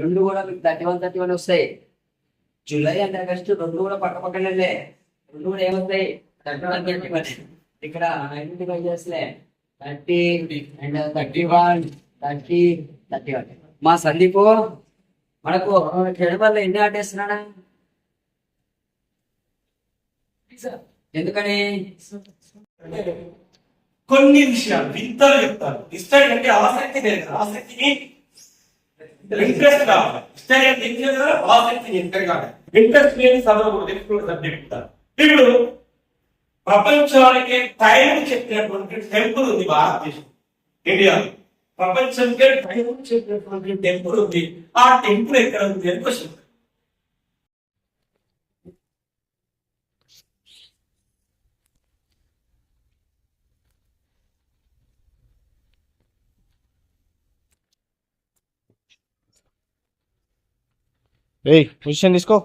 రెండు కూడా మీకు థర్టీ వన్ థర్టీ వన్ వస్తాయి. జూలై అండ్ ఆగస్టు రెండు కూడా పక్క పక్కనే రెండు కూడా ఏమొస్తాయి? థర్టీ వన్ థర్టీ వన్ ఇక్కడ ఐడెంటిఫై చేస్తే thirty and thirty one thirty thirty one మా సందీప్ మనకు వల్ల ఎన్ని ఆటేస్తున్నాడా? ఎందుకని? కొన్ని విషయాలు వింతలు చెప్తారు. హిస్టరీ అంటే ఆసక్తి లేదు కదా. ఆసక్తిని ఇంట్రెస్ట్ కావాలి. హిస్టరీ అంటే ఇంట్రెస్ట్ కావాలి, ఆసక్తిని ఇంటర్ కావాలి. ఇంట్రెస్ట్ లేని చదవకూడదు ఎప్పుడు సబ్జెక్ట్ ఇప్పుడు ప్రపంచానికి టైం చెప్పినటువంటి టెంపుల్ ఉంది భారతదేశం. ఇండియాలో ప్రపంచానికి టైం చెప్పినటువంటి టెంపుల్ ఉంది. ఆ టెంపుల్ ఎక్కడ ఉంది అని క్వశ్చన్ ए पोजीशन इसको